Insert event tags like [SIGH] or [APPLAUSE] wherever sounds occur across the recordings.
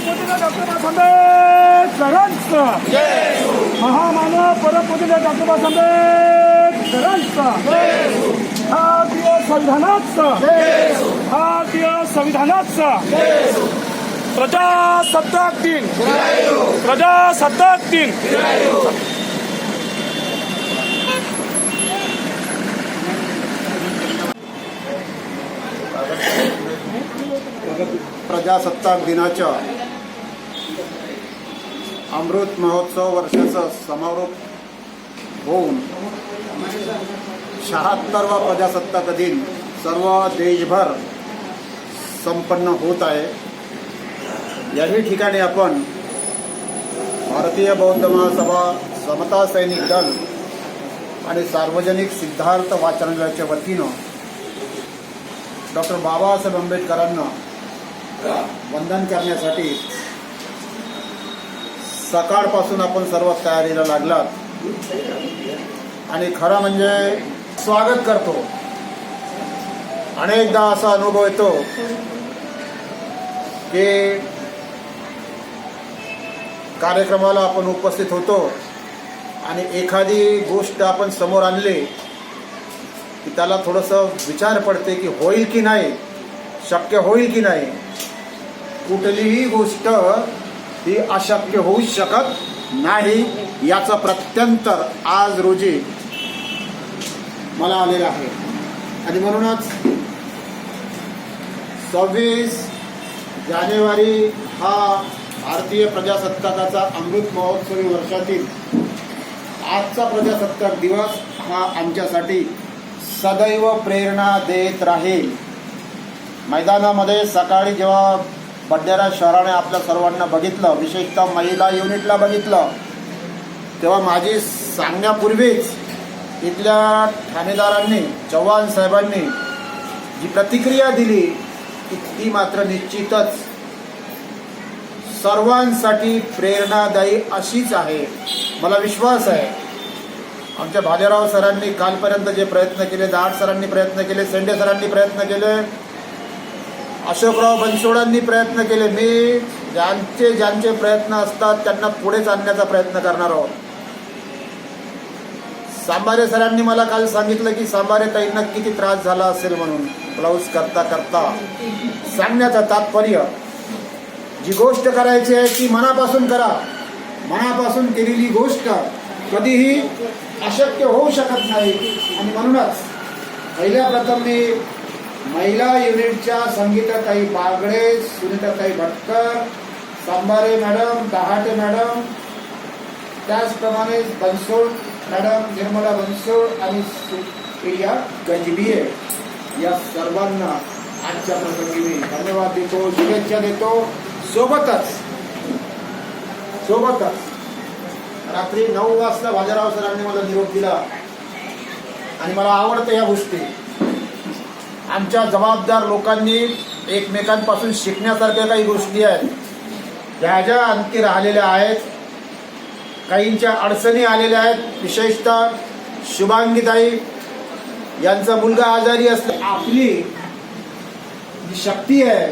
परमपूजनीय doctor Babasaheb आंबेडकरांचं. महामानव परमपूजनीय doctor Babasaheb आंबेडकरांचं. भारतीय संविधानाचं. भारतीय संविधानाचं. प्रजासत्ताक दिन. प्रजासत्ताक दिन. प्रजासत्ताक दिनाच्या अमृत महोत्सव वर्षाचा समारोप होऊन शहात्तरवा प्रजासत्ताक दिन सर्व देशभर संपन्न होत आहे. याही ठिकाणी आपण भारतीय बौद्ध महासभा समता सैनिक दल आणि सार्वजनिक सिद्धार्थ वाचनालयाच्या वतीनं डॉक्टर बाबासाहेब आंबेडकरांना वंदन करण्यासाठी सकाळपासून आपण सर्व तयारीला लागलात. आणि खरं म्हणजे स्वागत करतो. अनेकदा असा अनुभव येतो की कार्यक्रमाला आपण उपस्थित होतो आणि एखादी गोष्ट आपण समोर आणली की त्याला थोडंसं विचार पडते की होईल की नाही शक्य होईल की नाही. कुठलीही गोष्ट ही अशक्य होऊ शकत नाही याचं प्रत्यंतर आज रोजी मला आलेलं आहे. आणि म्हणूनच सव्वीस जानेवारी हा भारतीय प्रजासत्ताकाचा अमृत महोत्सवी वर्षातील आजचा प्रजासत्ताक दिवस हा आमच्यासाठी सदैव प्रेरणा देत राहील. मैदानामध्ये सकाळी जेव्हा बड्डेरा शहराने आपल्या सर्वांना बघितलं विशेषतः महिला युनिटला बघितलं. तेव्हा माझी सांगण्यापूर्वीच इथल्या ठाणेदारांनी चव्हाण साहेबांनी जी प्रतिक्रिया दिली ती ती मात्र निश्चितच सर्वांसाठी प्रेरणादायी अशीच आहे. मला विश्वास आहे. आमच्या भालेराव सरांनी कालपर्यंत जे प्रयत्न केले दाट सरांनी प्रयत्न केले सेंडे सरांनी प्रयत्न केले अशोकराव बनसोडांनी प्रयत्न केले. मी ज्यांचे ज्यांचे प्रयत्न असतात त्यांना पुढेच आणण्याचा प्रयत्न करणार आहोत. सांबारे सरांनी मला काल सांगितलं की सांबारे ताईंना किती त्रास झाला असेल म्हणून ब्लाऊज करता करता. सांगण्याचं तात्पर्य जी गोष्ट करायची आहे ती मनापासून करा. मनापासून केलेली गोष्ट कधीही अशक्य होऊ शकत नाही. आणि म्हणूनच पहिल्या प्रथम मी महिला युनिटच्या संगीताताई बागडे सुनीताताई भटकर सांबारे मॅडम दहाटे मॅडम त्याचप्रमाणे बनसोड मॅडम निर्मला बनसोड आणि सुप्रिया गजबिये या सर्वांना आजच्या प्रसंगी मी धन्यवाद देतो शुभेच्छा देतो. सोबतच सोबतच रात्री नऊ वाजता बाजाराव सरांनी मला निरोप दिला. आणि मला आवडतं या गोष्टी. आमच्या जबाबदार लोकांनी एकमेकांपासून शिकण्यासारख्या काही गोष्टी आहेत. ज्या ज्या अंती राहिलेल्या आहेत काहींच्या अडचणी आलेल्या आहेत विशेषतः शुभांगीताई यांचा मुलगा आजारी असले आपली जी शक्ती आहे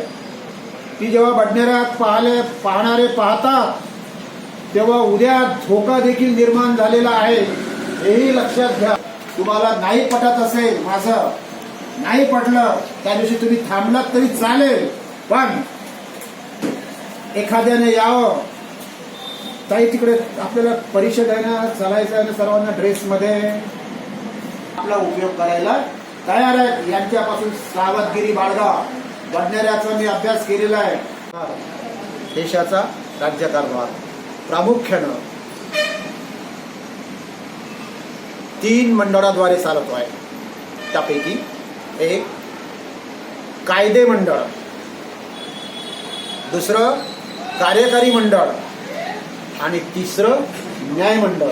ती जेव्हा बडनेऱ्यात पाहले पाहणारे पाहतात तेव्हा उद्या धोका देखील निर्माण झालेला आहे. हेही लक्षात घ्या. तुम्हाला नाही पटत असेल माझं. नाही पटलं. त्या दिवशी तुम्ही थांबलात तरी चालेल. पण एखाद्याने यावं. ताई तिकडे आपल्याला परीक्षा द्यायला चालायचं आणि सर्वांना ड्रेसमध्ये? आपला उपयोग करायला तयार आहेत यांच्यापासून सावधगिरी बाळगा. बडनेऱ्याचा मी अभ्यास केलेला आहे. देशाचा राज्यकारभार. प्रामुख्यानं तीन मंडळाद्वारे चालतो आहे त्यापैकी एक कायदे मंडळ. दुसरं कार्यकारी मंडळ. आणि तिसरं न्यायमंडळ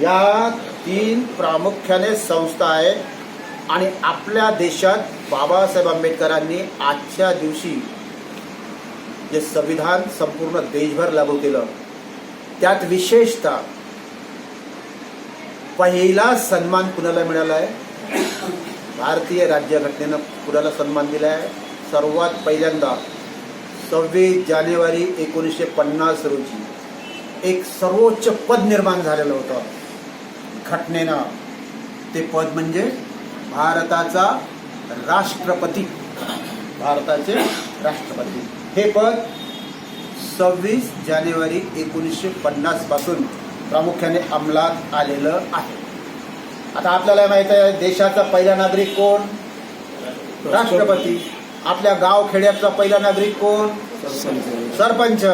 या तीन प्रामुख्याने संस्था आहेत. आणि आपल्या देशात बाबासाहेब आंबेडकरांनी आजच्या दिवशी जे संविधान संपूर्ण देशभर लागू केलं त्यात विशेषतः पहिला सन्मान कुणाला मिळाला आहे? भारतीय राज्यघटनेनं पुराला सन्मान दिला आहे सर्वात पहिल्यांदा सव्वीस जानेवारी एकोणीसशे पन्नास रोजी एक सर्वोच्च पद निर्माण झालेलं होतं. घटनेनं ते पद म्हणजे भारताचा राष्ट्रपती. भारताचे राष्ट्रपती. हे पद सव्वीस जानेवारी एकोणीसशे पन्नासपासून प्रामुख्याने अंमलात आलेलं आहे. आता आपल्याला माहीत आहे देशाचा पहिला नागरिक कोण? राष्ट्रपती. आपल्या गाव खेड्याचा पहिला नागरिक कोण? सरपंच.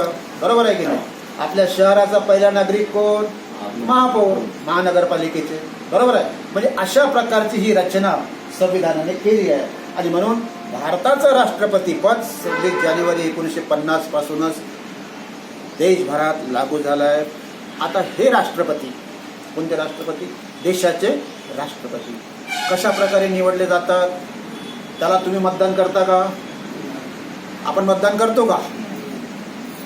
बरोबर आहे की नाही? आपल्या शहराचा पहिला नागरिक कोण? महापौर. महानगरपालिकेचे. बरोबर आहे? म्हणजे अशा प्रकारची ही रचना संविधानाने केली आहे. आणि म्हणून भारताचं राष्ट्रपती पद सव्वीस जानेवारी एकोणीसशे पन्नास पासूनच देशभरात लागू झालं आहे. आता हे राष्ट्रपती कोणते राष्ट्रपती? देशाचे राष्ट्रपती. कशा प्रकारे निवडले जातात? त्याला तुम्ही मतदान करता का? आपण मतदान करतो का?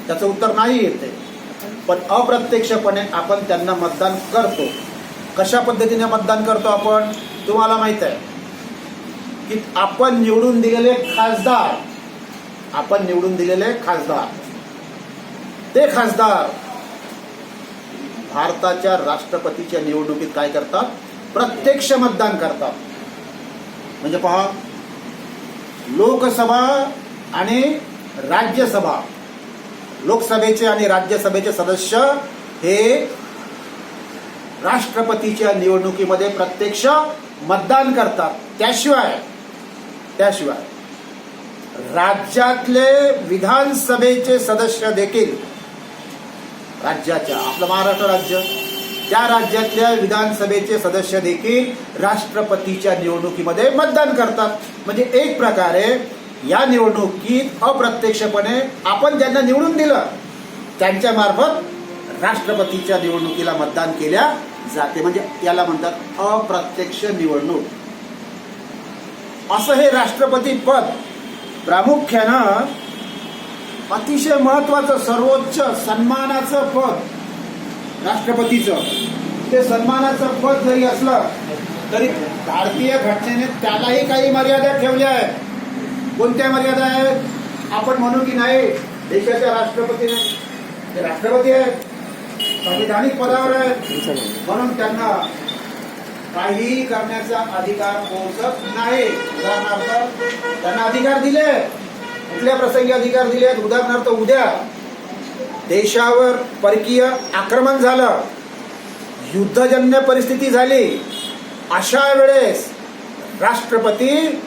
त्याचं उत्तर नाही येते. पण अप्रत्यक्षपणे आपण त्यांना मतदान करतो. कशा पद्धतीने मतदान करतो आपण? तुम्हाला माहीत आहे की आपण निवडून दिलेले खासदार आपण निवडून दिलेले खासदार. ते खासदार भारताच्या राष्ट्रपतीच्या निवडणुकीत काय करतात? प्रत्यक्ष मतदान करतात. म्हणजे पहा लोकसभा आणि राज्यसभा लोकसभेचे आणि राज्यसभेचे सदस्य हे राष्ट्रपतीच्या निवडणुकीमध्ये प्रत्यक्ष मतदान करतात. त्याशिवाय त्याशिवाय राज्यातले विधानसभेचे सदस्य देखील राज्याच्या आपलं महाराष्ट्र राज्य. त्या राज्यातल्या विधानसभेचे सदस्य देखील राष्ट्रपतीच्या निवडणुकीमध्ये मतदान करतात. म्हणजे एक प्रकारे या निवडणुकीत अप्रत्यक्षपणे आपण ज्यांना निवडून दिलं त्यांच्या मार्फत राष्ट्रपतीच्या निवडणुकीला मतदान केल्या जाते. म्हणजे याला म्हणतात अप्रत्यक्ष निवडणूक. असं हे राष्ट्रपती पद प्रामुख्यानं अतिशय महत्वाचं सर्वोच्च सन्मानाचं पद राष्ट्रपतीचं. ते सन्मानाचं पद जरी असलं तरी भारतीय घटनेने त्यालाही काही मर्यादा ठेवल्या आहेत. कोणत्या मर्यादा आहेत? आपण म्हणू की नाही देशाच्या राष्ट्रपतीने. ते राष्ट्रपती आहेत संविधानिक पदावर आहेत. म्हणून त्यांना काहीही करण्याचा अधिकार पोहोचत नाही. उदाहरणार्थ त्यांना अधिकार दिले कुठल्या प्रसंगी अधिकार दिले आहेत. उदाहरणार्थ उद्या देशावर परकीय आक्रमण झालं युद्धजन्य परिस्थिती झाली अशा वेळेस राष्ट्रपती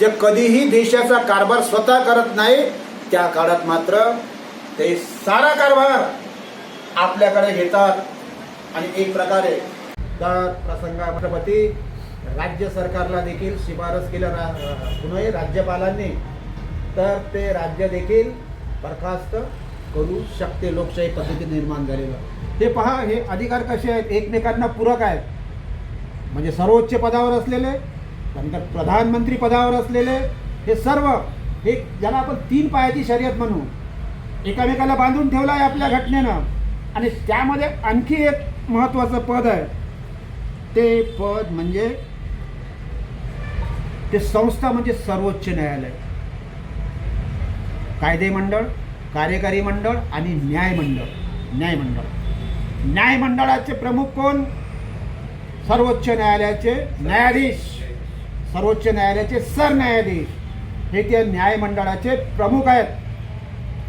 जे कधीही देशाचा कारभार स्वतः करत नाही त्या काळात मात्र ते सारा कारभार आपल्याकडे घेतात. आणि एक प्रकारे त्या प्रसंगा राष्ट्रपती राज्य सरकारला देखील शिफारस केल्या रा- पुन्हा राज्यपालांनी तर ते राज्य देखील बरखास्त करू शकते लोकशाही पद्धती निर्माण झालेलं. ते पहा हे अधिकार कसे आहेत? एकमेकांना पूरक आहेत. म्हणजे सर्वोच्च पदावर असलेले नंतर प्रधानमंत्री पदावर असलेले हे सर्व हे ज्याला आपण तीन पायाची शर्यत म्हणू एकामेकाला बांधून ठेवलं आहे आपल्या घटनेनं. आणि त्यामध्ये आणखी एक महत्त्वाचं पद आहे. ते पद म्हणजे ते संस्था म्हणजे सर्वोच्च न्यायालय. कायदे मंडळ कार्यकारी मंडळ आणि न्यायमंडळ. न्यायमंडळ. न्यायमंडळाचे प्रमुख कोण? सर्वोच्च न्यायालयाचे न्यायाधीश. सर्वोच्च न्यायालयाचे सरन्यायाधीश. हे त्या न्यायमंडळाचे प्रमुख आहेत.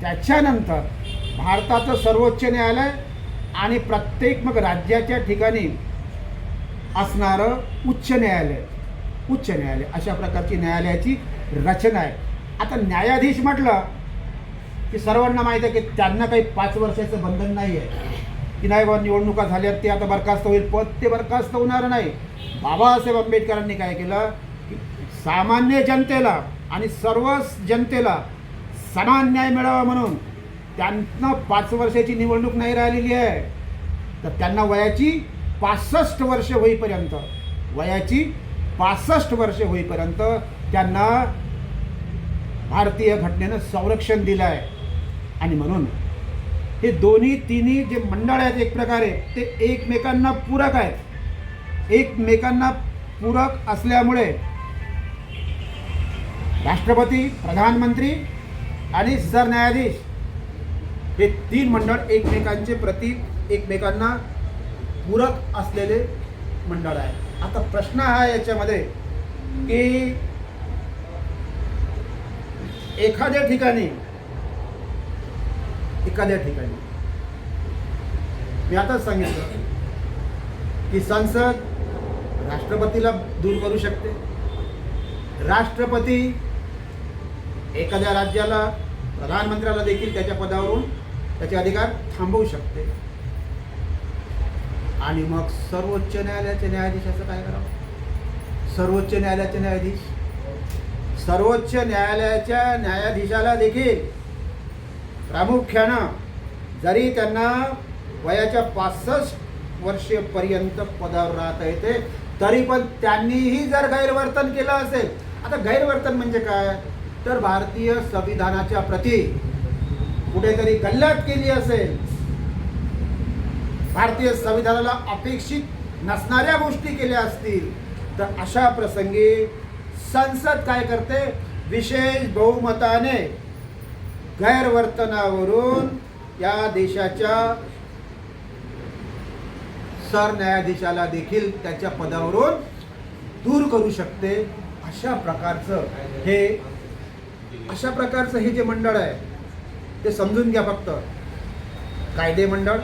त्याच्यानंतर भारताचं सर्वोच्च न्यायालय आणि प्रत्येक मग राज्याच्या ठिकाणी असणारं उच्च न्यायालय. उच्च न्यायालय अशा प्रकारची न्यायालयाची रचना आहे. आता न्यायाधीश म्हटलं की सर्वांना माहीत आहे की त्यांना काही पाच वर्षाचं बंधन नाही आहे. की नाही बा निवडणुका झाल्यात ते आता बरखास्त होईल पद ते बरखास्त होणार नाही. बाबासाहेब आंबेडकरांनी काय केलं की सामान्य जनतेला आणि सर्व जनतेला समान न्याय मिळावा म्हणून त्यांना पाच वर्षाची निवडणूक नाही राहिलेली आहे. तर त्यांना वयाची पासष्ट वर्ष होईपर्यंत वयाची पासष्ट वर्ष होईपर्यंत त्यांना भारतीय घटनेनं संरक्षण दिलं आहे आणि म्हणून हे दोन्ही तिन्ही जे मंडळ आहेत एक प्रकारे ते एकमेकांना पूरक आहेत. एकमेकांना पूरक असल्यामुळे राष्ट्रपती प्रधानमंत्री आणि सरन्यायाधीश हे तीन मंडळ एकमेकांचे प्रति एकमेकांना पूरक असलेले मंडळ आहे आता प्रश्न हा आहे याच्यामध्ये की एखाद्या ठिकाणी एखाद्या ठिकाणी. मी आताच सांगितलं की संसद राष्ट्रपतीला दूर करू शकते. राष्ट्रपती एखाद्या राज्याला प्रधानमंत्र्याला देखील त्याच्या पदावरून त्याचे अधिकार थांबवू शकते. आणि मग सर्वोच्च न्यायालयाचे न्यायाधीशाचं काय करावं? सर्वोच्च न्यायालयाचे न्यायाधीश. सर्वोच्च न्यायालयाच्या न्यायाधीशाला देखील प्रामुख्यानं जरी त्यांना वयाच्या पासष्ट वर्षेपर्यंत पदावर राहता येते तरी पण त्यांनीही जर गैरवर्तन केलं असेल आता गैरवर्तन म्हणजे काय? तर भारतीय संविधानाच्या प्रती कुठेतरी गल्लत केली असेल. भारतीय संविधानाला अपेक्षित नसणाऱ्या गोष्टी केल्या असतील तर अशा प्रसंगी संसद काय करते? विशेष बहुमताने गैरवर्तनावरून या देशाच्या सरन्यायाधीशाला देखील त्याच्या पदावरून दूर करू शकते अशा प्रकारचं हे अशा प्रकारचं हे जे मंडळ आहे ते समजून घ्या फक्त. कायदे मंडळ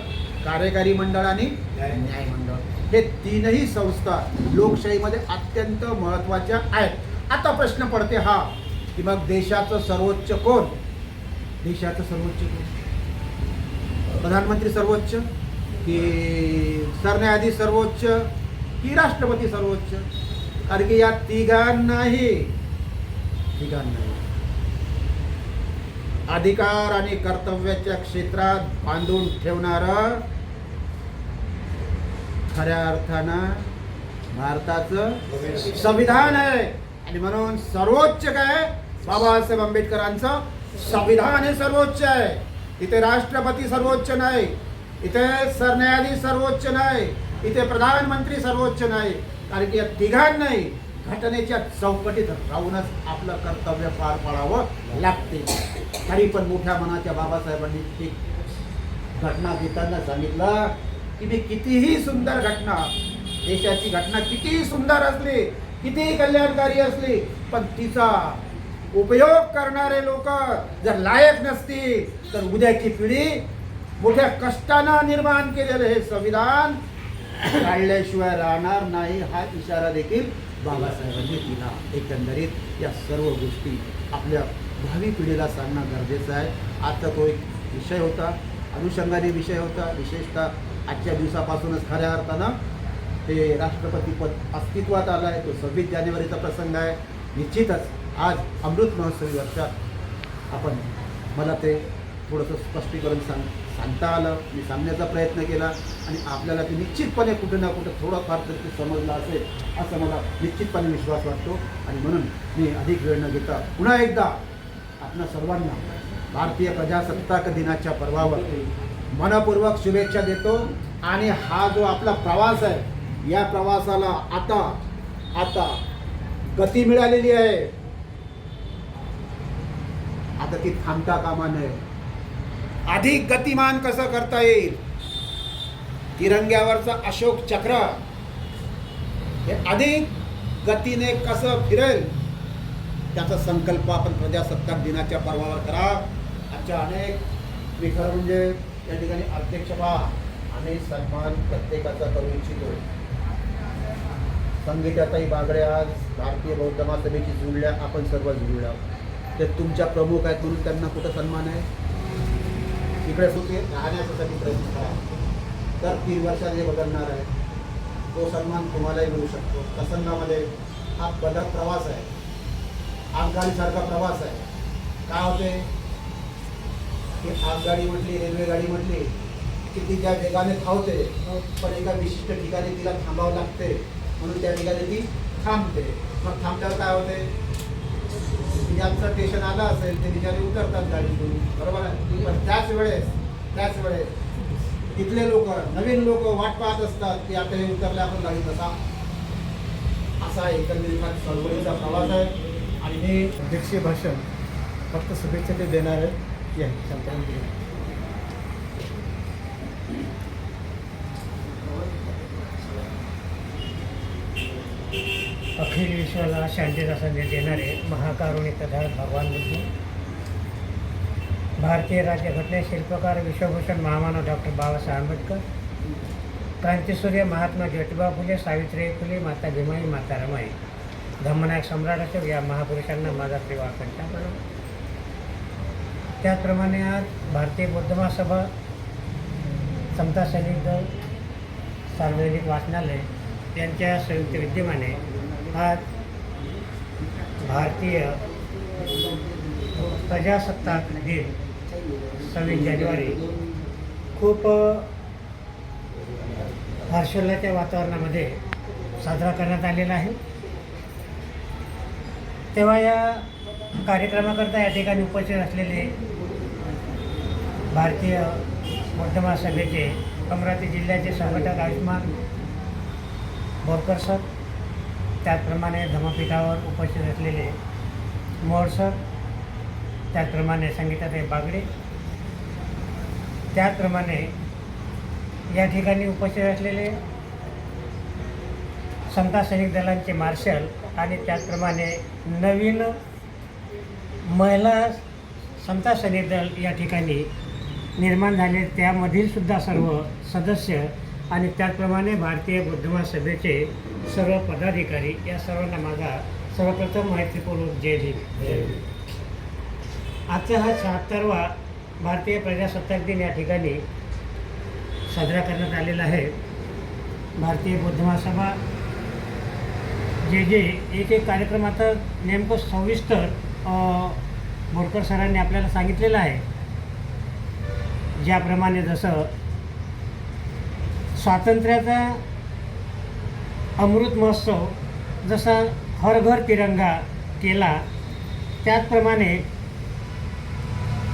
कार्यकारी मंडळ आणि न्याय मंडळ. हे तीनही संस्था लोकशाहीमध्ये अत्यंत महत्त्वाच्या आहेत. आता प्रश्न पडते हा की मग देशाचं सर्वोच्च कोण? देशाचं सर्वोच्च कोण प्रधानमंत्री सर्वोच्च की सरन्यायाधीश सर्वोच्च की राष्ट्रपती सर्वोच्च. कारण की या तिघांनाही तिघांनाही अधिकार आणि कर्तव्याच्या क्षेत्रात बांधून ठेवणारं खऱ्या अर्थानं भारताचं संविधान आहे. आणि म्हणून सर्वोच्च काय? बाबासाहेब आंबेडकरांचं संविधान हे सर्वोच्च आहे. इथे राष्ट्रपती सर्वोच्च नाही. इथे सरन्यायाधीश सर्वोच्च नाही. इथे प्रधानमंत्री सर्वोच्च नाही. कारण की या तिघांनाही घटनेच्या चौकटीत राहूनच आपलं कर्तव्य पार पाडावं लागते. तरी पण मोठ्या मनाच्या बाबासाहेबांनी एक घटना देताना सांगितलं की मी कितीही सुंदर घटना देशाची घटना कितीही सुंदर असली कितीही कल्याणकारी असली पण तिचा उपयोग करणारे लोक जर लायक नसतील तर उद्याची पिढी मोठ्या कष्टानं निर्माण केलेलं हे संविधान काढल्याशिवाय राहणार नाही हा इशारा देखील बाबासाहेबांनी दिला. एकंदरीत या सर्व गोष्टी आपल्या भावी पिढीला सांगणं गरजेचं आहे. आजचा तो एक विषय होता अनुषंगाने विषय होता. विशेषतः आजच्या दिवसापासूनच खऱ्या अर्थानं ते राष्ट्रपती पद अस्तित्वात आलं आहे तो सव्वीस जानेवारीचा प्रसंग आहे. निश्चितच आज अमृत महोत्सवी वर्षात आपण मला ते थोडंसं स्पष्टीकरण सांग सांगता आलं. मी सांगण्याचा प्रयत्न केला आणि आपल्याला ते निश्चितपणे कुठं ना कुठं थोडंफार तरी ते समजलं असेल असं मला निश्चितपणे विश्वास वाटतो. आणि म्हणून मी अधिक वेळ न घेता पुन्हा एकदा आपल्या सर्वांना भारतीय प्रजासत्ताक दिनाच्या पर्वावर मनपूर्वक शुभेच्छा देतो. आणि हा जो आपला प्रवास आहे या प्रवासाला आता आता गती मिळालेली आहे. आता ती थांबता कामा नये. अधिक गतिमान कसं करता येईल? तिरंग्यावरचं अशोक चक्र. हे अधिक गतीने कसं फिरेल? त्याचा संकल्प आपण प्रजासत्ताक दिनाच्या पर्वावर करा. आजच्या अनेक मी खरं म्हणजे या ठिकाणी अध्यक्ष व्हा आणि सन्मान प्रत्येकाचा करू इच्छितो. संगीताताई बागडे आज भारतीय बौद्ध महासभेची जुळल्या आपण सर्व जुळल्या. ते तुमच्या प्रमुख आहेत म्हणून त्यांना कुठं सन्मान आहे? इकडे सुखी राहण्यासाठी प्रयत्न करा. तर तीन वर्षात हे बदलणार आहे. तो सन्मान तुम्हालाही मिळू शकतो. प्रसंगामध्ये हा बदल प्रवास आहे. आगगाडीसारखा प्रवास आहे. काय होते? की आगगाडी म्हटली रेल्वे गाडी म्हटली की ती त्या वेगाने धावते पण एका विशिष्ट ठिकाणी तिला थांबावं लागते. म्हणून त्या ठिकाणी ती थांबते. मग थांबल्यावर काय होते? ज्यांचं स्टेशन आलं असेल ते बिचारे उतरतात गाडीतून. बरोबर आहे? पण त्याच वेळेस त्याच वेळेस तिथले लोक नवीन लोक वाट पाहत असतात की आता हे उतरले आपण गाडी कसा असा एकंदरीत चळवळीचा प्रवास आहे. आणि हे अध्यक्षीय भाषण फक्त शुभेच्छा ते देणार आहेत. या अखिल विश्वाला शांतीचा संदेश देणारे महाकारुणी कथा भगवान बुद्धी. भारतीय राज्यघटने शिल्पकार विश्वभूषण महामानव डॉक्टर बाबासाहेब आंबेडकर. क्रांतीसूर्य महात्मा ज्योतिबा फुले सावित्रीबाई फुले माता भीमाई माता रमाई. धम्मनायक सम्राट अशोक या महापुरुषांना माझा त्रिवार कंठापणा त्याचप्रमाणे आज भारतीय बौद्ध महासभा समता सैनिक दल सार्वजनिक वाचनालय यांच्या संयुक्त विद्यमाने आज भारतीय प्रजासत्ताक दिन सव्वीस जानेवारी. खूप हर्षोल्लाच्या वातावरणामध्ये साजरा करण्यात आलेला आहे. तेव्हा या कार्यक्रमाकरता या ठिकाणी उपस्थित असलेले भारतीय बौद्ध सभेचे अमरावती जिल्ह्याचे संघटक आयुष्मान बोरकर सर त्याचप्रमाणे धमपीठावर उपस्थित असलेले मोहोळ सर त्याचप्रमाणे संगीताताई बागडे त्याचप्रमाणे या ठिकाणी उपस्थित असलेले समता सैनिक दलांचे मार्शल आणि त्याचप्रमाणे नवीन महिला समता सैनिक दल या ठिकाणी निर्माण झाले. त्यामधील सुद्धा सर्व सदस्य आणि त्याचप्रमाणे भारतीय बौद्ध सभेचे सर्व पदाधिकारी या सर्वांना माझा सर्वप्रथम मैत्रीपूर्वक जय भीम. आजचा हा शहात्तरवा भारतीय प्रजासत्ताक दिन या ठिकाणी साजरा करण्यात आलेला आहे. भारतीय बौद्ध महासभा जे जे एक एक कार्यक्रम आता नेमकं सविस्तर बोरकर सरांनी आपल्याला सांगितलेलं आहे. ज्याप्रमाणे जसं स्वातंत्र्याचा अमृत महोत्सव जसा हर घर तिरंगा केला त्याचप्रमाणे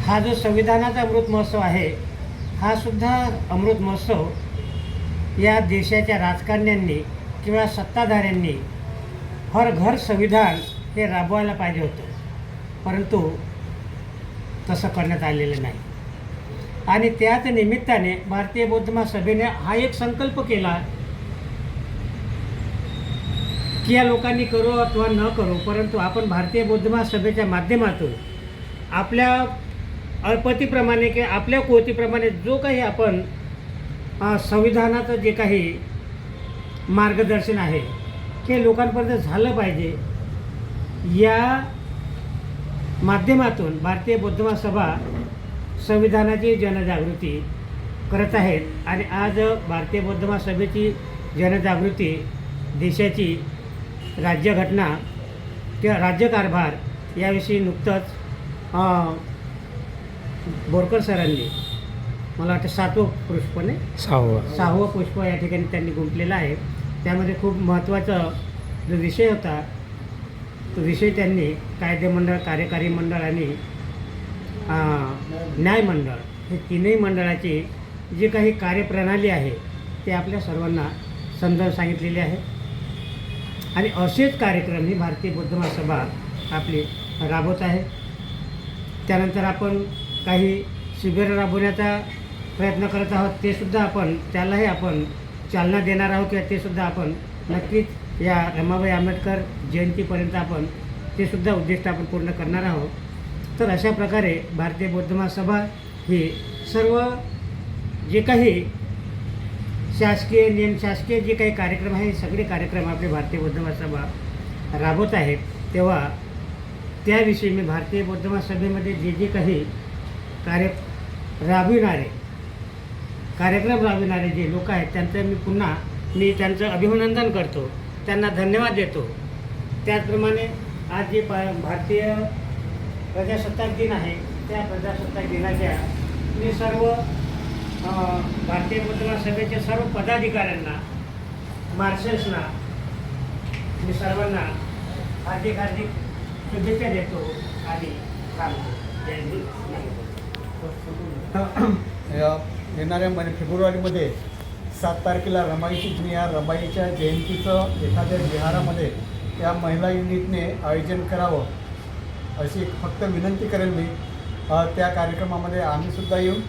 हा जो संविधानाचा अमृत महोत्सव आहे हा सुद्धा अमृत महोत्सव या देशाच्या राजकारण्यांनी किंवा सत्ताधाऱ्यांनी हर घर संविधान हे राबवायला पाहिजे होतं. परंतु तसं करण्यात आलेलं नाही. आणि त्याच निमित्ताने भारतीय बौद्ध महासभेने हा एक संकल्प केला की या लोकांनी करो अथवा न करो परंतु आपण भारतीय बौद्ध महासभेच्या माध्यमातून आपल्या अल्पतीप्रमाणे किंवा आपल्या कोतीप्रमाणे जो काही आपण संविधानाचं जे काही मार्गदर्शन आहे ते लोकांपर्यंत झालं पाहिजे या माध्यमातून भारतीय बौद्ध महासभा संविधानाची जनजागृती करत आहेत. आणि आज भारतीय बौद्ध महासभेची जनजागृती देशाची राज्यघटना किंवा राज्यकारभार याविषयी नुकतंच बोरकर सरांनी मला वाटतं सातवं पुष्पने सहावं. सहावं पुष्प या ठिकाणी त्यांनी गुंफलेलं आहे. त्यामध्ये खूप महत्त्वाचा जो विषय होता तो विषय त्यांनी कायदेमंडळ कार्यकारी मंडळ आणि न्यायमंडळ हे तीनही मंडळाची जी काही कार्यप्रणाली आहे ते आपल्या सर्वांना समजावून सांगितलेली आहे. आणि असेच कार्यक्रम ही भारतीय बौद्ध महासभा आपली राबवत आहे. त्यानंतर आपण काही शिबिरं राबवण्याचा प्रयत्न करत आहोत ते सुद्धा आपण त्यालाही आपण चालना देणार आहोत किंवा ते सुद्धा आपण नक्कीच या रमाबाई आंबेडकर जयंतीपर्यंत आपण ते सुद्धा उद्दिष्ट आपण पूर्ण करणार आहोत. तर अशा प्रकारे भारतीय बौद्ध महासभा ही सर्व जे काही शासकीय नियम शासकीय जे काही कार्यक्रम आहे सगळे कार्यक्रम आपले भारतीय बौद्ध महासभा राबवत आहेत तेव्हा त्याविषयी मी भारतीय बौद्ध महासभेमध्ये जे जे काही कार्य राबविणारे कार्यक्रम राबविणारे जे लोक आहेत त्यांचं मी पुन्हा मी त्यांचं अभिनंदन करतो. त्यांना धन्यवाद देतो. त्याचप्रमाणे आज जे पा भारतीय प्रजासत्ताक दिन आहे त्या प्रजासत्ताक दिनाच्या मी सर्व भारतीय मुद्रा सभेच्या सर्व पदाधिकाऱ्यांना मार्शल्सना मी सर्वांना हार्दिक हार्दिक शुभेच्छा देतो आणि [COUGHS] येणाऱ्या महिने फेब्रुवारीमध्ये सात तारखेला रमाईची दिन या रमाईच्या जयंतीचं एखाद्या विहारामध्ये त्या महिला युनिटने आयोजन करावं अशी फक्त विनंती करेल मी. त्या कार्यक्रमामध्ये आम्हीसुद्धा येऊन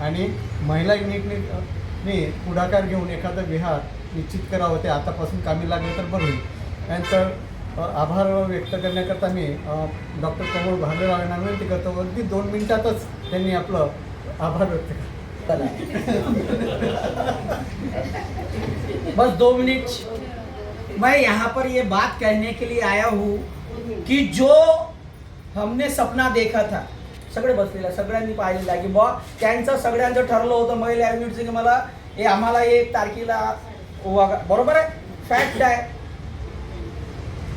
आणि महिला युनिटने पुढाकार घेऊन एखादा विहार निश्चित करावं ते आतापासून कामी लागले तर बरं होईल त्यानंतर आभार व्यक्त करण्याकरता मी डॉक्टर कमोल भालेराव यांना विनंती करतो अगदी दोन मिनिटातच त्यांनी आपलं आभार व्यक्त केलं. बस दो मिनट. मैं यहाँ पर ये बात कहने के लिए आया हूँ की जो हमने सपना देखा था सगळे बसलेला सगळ्यांनी पाहिलेला आहे की बॉ त्यांचं सगळ्यांचं ठरलं होतं महिला युनिटचं की मला हे आम्हाला एक तारखेला बरोबर आहे? फॅक्ट आहे.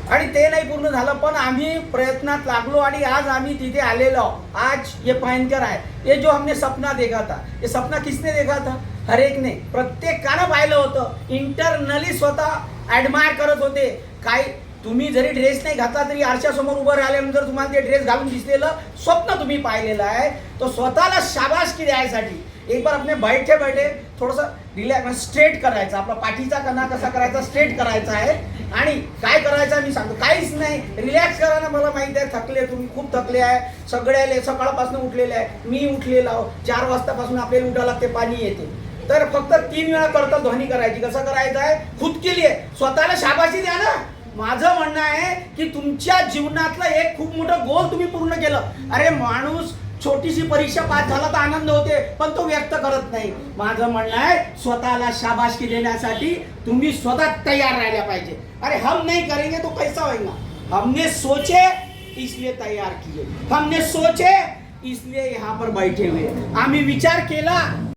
आणि ते नाही पूर्ण झालं पण आम्ही प्रयत्नात लागलो आणि आज आम्ही तिथे आलेलो. आहोत. आज ये भयंकर आहे. ये जो हमने सपना देखा था ये सपना किसने देखा था? हर एक ने प्रत्येकानं पाहिलं होतं. इंटरनली स्वतः ऍडमायर करत होते. काही तुम्ही जरी ड्रेस नाही घातला तरी आरशासमोर उभं राहिल्यानंतर तुम्हाला ते ड्रेस घालून दिसलेलं स्वप्न तुम्ही पाहिलेलं आहे. तो स्वतःला शाबासकी द्यायसाठी. एक बार आपले बैठे बैठे थोडंसं रिलॅक्स म्हणजे स्ट्रेट करायचं. आपला पाठीचा कणा कसा करायचा स्ट्रेट करायचा आहे. आणि काय करायचं मी सांगतो. काहीच नाही. रिलॅक्स करा ना मला माहिती आहे थकले तुम्ही खूप थकले आहे. सगळ्याले सकाळपासून उठलेले आहे. मी उठलेला आहो. चार वाजतापासून आपल्याला उठायला लागते पाणी येते. तर फक्त तीन वेळा करता ध्वनी करायची. कसं करायचं आहे? खुदकेली आहे. स्वतःला शाबाशी द्या ना. माझं म्हणणं आहे की तुमच्या जीवनातलं एक खूप मोठं गोल तुम्ही पूर्ण केलं. अरे माणूस छोटीशी परीक्षा पास झाला तर आनंद होते पण तो व्यक्त करत नाही. माझं म्हणणं आहे स्वतःला शाबासकी देण्यासाठी तुम्ही स्वतः तयार राहिल्या पाहिजे. अरे हम नहीं करेंगे तो कैसा होईना? हमने सोचे इसलिए तयार किए. हमने सोचे इसलिए यहाँ पर बैठे हुए. आम्ही विचार केला